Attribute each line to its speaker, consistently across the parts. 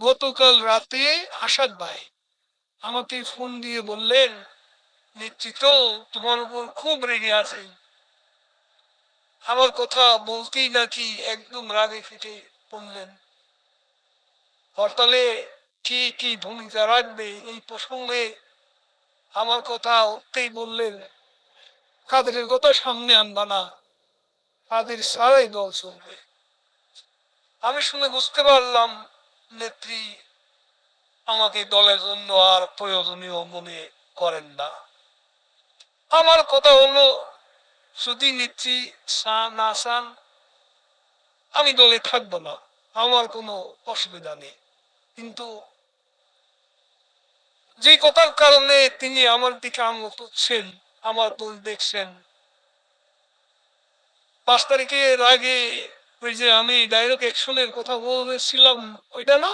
Speaker 1: গতকাল রাতে আসাদ ভাই আমাকে ফোন দিয়ে বললেন নেতৃত্ব তোমার উপর খুব রেগে আছে। আমার কথা বলতেই নাকি একদম রাগে ফেটে পড়লেন। হরতালে কি কি ভূমিকা রাখবে এই প্রসঙ্গে আমার কথা উঠতেই বললেন কাদের কথা সামনে আনবা না তাদের সারাই দল চলবে। আমি শুনে বুঝতে পারলাম নেত্রী আমাকে দলের জন্য আর প্রয়োজনীয় মনে করেন না। আমার কথা হলো, যদি নেত্রী না চান, আমি দলে থাকব না। আমার কোনো অসুবিধা নেই। কিন্তু যে কথার কারণে তিনি আমার দিকে আঙুল তুলছেন আমার দল দেখছেন। পাঁচ তারিখের আগে ওই যে আমি ডাইরেক্ট অ্যাকশনের কথা বলেছিলাম, ওইটা না?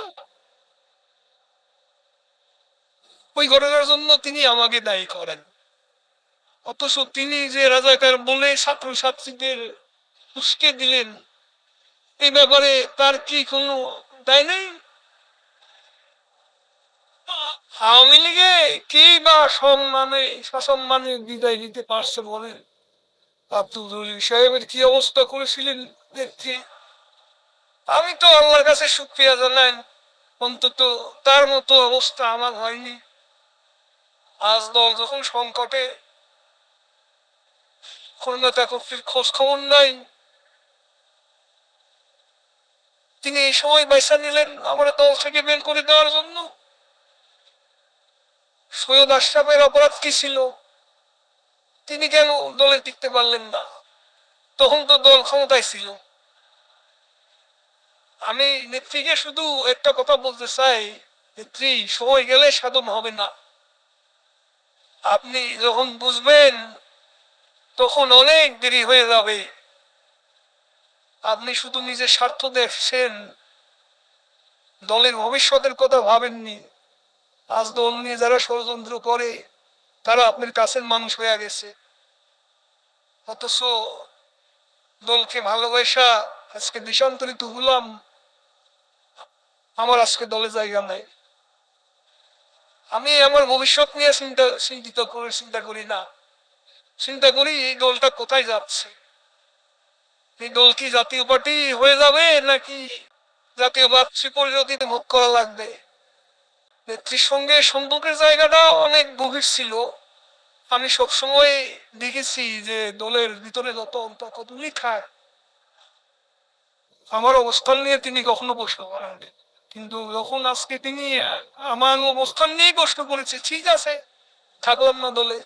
Speaker 1: ওই ঘটনার জন্য তিনি আমাকে দায়ী করেন। অথচ তিনি যে রাজাকার বলে ছাত্র ছাত্রীদের উস্কে দিলেন, এই ব্যাপারে তার কি কোনো দায় নেই? আওয়ামী লীগে কি বা সম্মানে, সসম্মানে বিদায় দিতে পারছে বলেন? আব্দুল সাহেবের কি অবস্থা করেছিলেন? দেখছি। আমি তো আল্লাহর কাছে সুক্রিয়া জানাই। অন্তত তার মতো অবস্থা আমার হয়নি। আজ দল যখন সংকটে খুলনাতা কর্তৃক খোঁজ খবর নাই। তিনি এই সময় বাইসা নিলেন আমার দল থেকে বের করে দেওয়ার জন্য। সৈয়দ আশরাফের অপরাধ কি ছিল? তিনি কেন দলে টিকতে পারলেন না? তখন তো দল ক্ষমতায় ছিল। আমি নেত্রীকে শুধু একটা কথা বলতে চাই। নেত্রী, সময় গেলে সাধন হবে না। আপনি যখন বুঝবেন, তখন অনেক দেরি হয়ে যাবে। আপনি শুধু নিজের স্বার্থ দেখছেন। দলের ভবিষ্যতের কথা ভাবেননি। আজ দল নিয়ে যারা ষড়যন্ত্র করে, তারা আপনার কাছের মানুষ হয়ে গেছে। অথচ দলকে ভালোবাসা আজকে দেশান্তরিত হলাম। আমার আজকে দলে জায়গা নাই। আমি আমার ভবিষ্যৎ নিয়ে চিন্তা, চিন্তিত করে চিন্তা করি না। চিন্তা করি এই দলটা কোথায় যাচ্ছে? এই দল কি জাতীয় পার্টি হয়ে যাবে নাকি জাতীয় বার্ষিক পরিণতিতে মুখ করা লাগবে? নেত্রীর সঙ্গে সম্পর্কের জায়গাটা অনেক গভীর ছিল। আমি সবসময় দেখেছি যে দলের ভিতরে যত অন্তর্ক কতগুলি খায় আমার অবস্থান নিয়ে তিনি কখনো প্রশ্ন করেন কিন্তু যখন আজকে তিনি আমার অবস্থান নিয়েই প্রশ্ন করেছে, ঠিক আছে, থাকলাম না দলে।